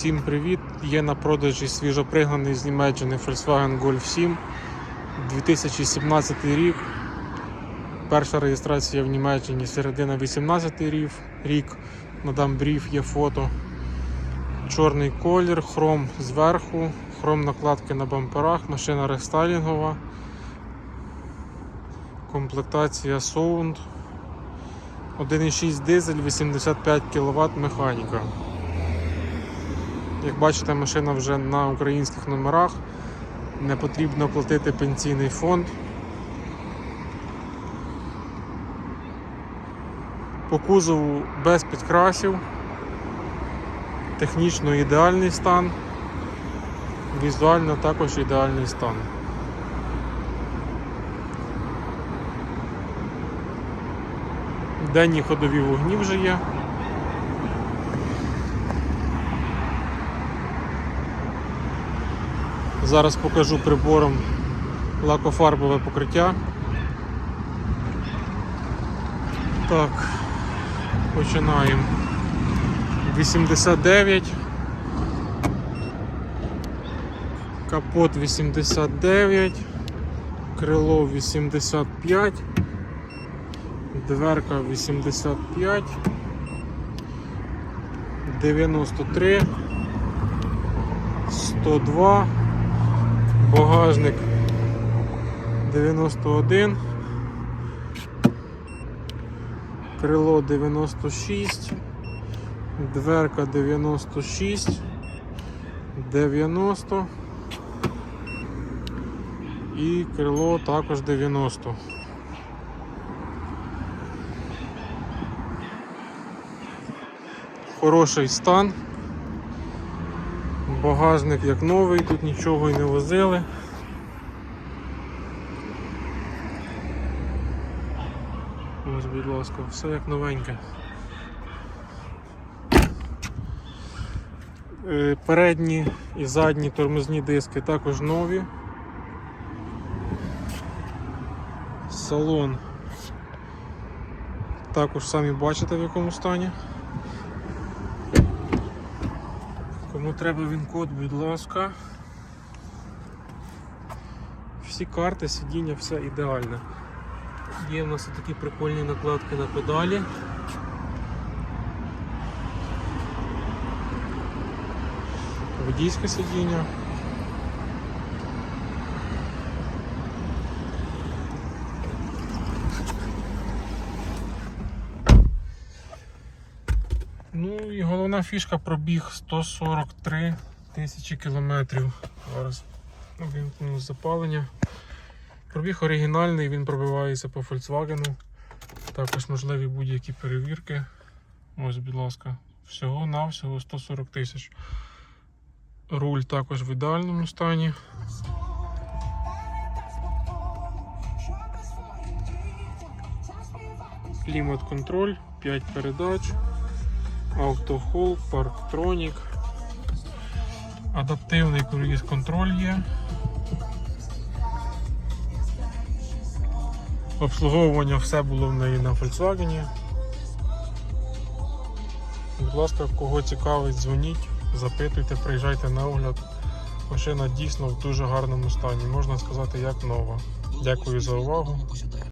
Всім привіт! Є на продажі свіжопригнаний з Німеччини Volkswagen Golf 7 2017 рік. Перша реєстрація в Німеччині середина 18 рік. Надам бриф, є фото. Чорний колір, хром зверху, хром накладки на бамперах, машина рестайлінгова. Комплектація Sound. 1,6 дизель, 85 кВт механіка. Як бачите, машина вже на українських номерах. Не потрібно платити пенсійний фонд. По кузову без підкрасів. Технічно ідеальний стан. Візуально також ідеальний стан. Денні ходові вогні вже є. Зараз покажу прибором лакофарбове покриття. Так, починаємо. 89. Капот 89, крило 85, дверка 85, 93, 102, багажник 91, крило 96, дверка 96, 90 і крило також 90. Хороший стан. Багажник як новий, тут нічого і не возили. Ось, будь ласка, все як новеньке. Е, Передні і задні тормозні диски також нові. Салон також самі бачите в якому стані. Кому треба він код, будь ласка. Всі карти, сидіння, все ідеально. Є в нас такі прикольні накладки на педалі. Водійське сидіння. Ну і головна фішка пробіг 143 тисячі кілометрів. Зараз вимкну запалення. Пробіг оригінальний, він пробивається по Volkswagen. Також можливі будь-які перевірки. Ось, будь ласка, всього-навсього 140 тисяч. Руль також в ідеальному стані. Клімат-контроль, 5 передач, автохол, парктронік, адаптивний круїз контроль є. Обслуговування все було в неї на Volkswagen. Будь ласка, кого цікавить, дзвоніть, запитуйте, приїжджайте на огляд. Машина дійсно в дуже гарному стані, можна сказати, як нова. Дякую за увагу.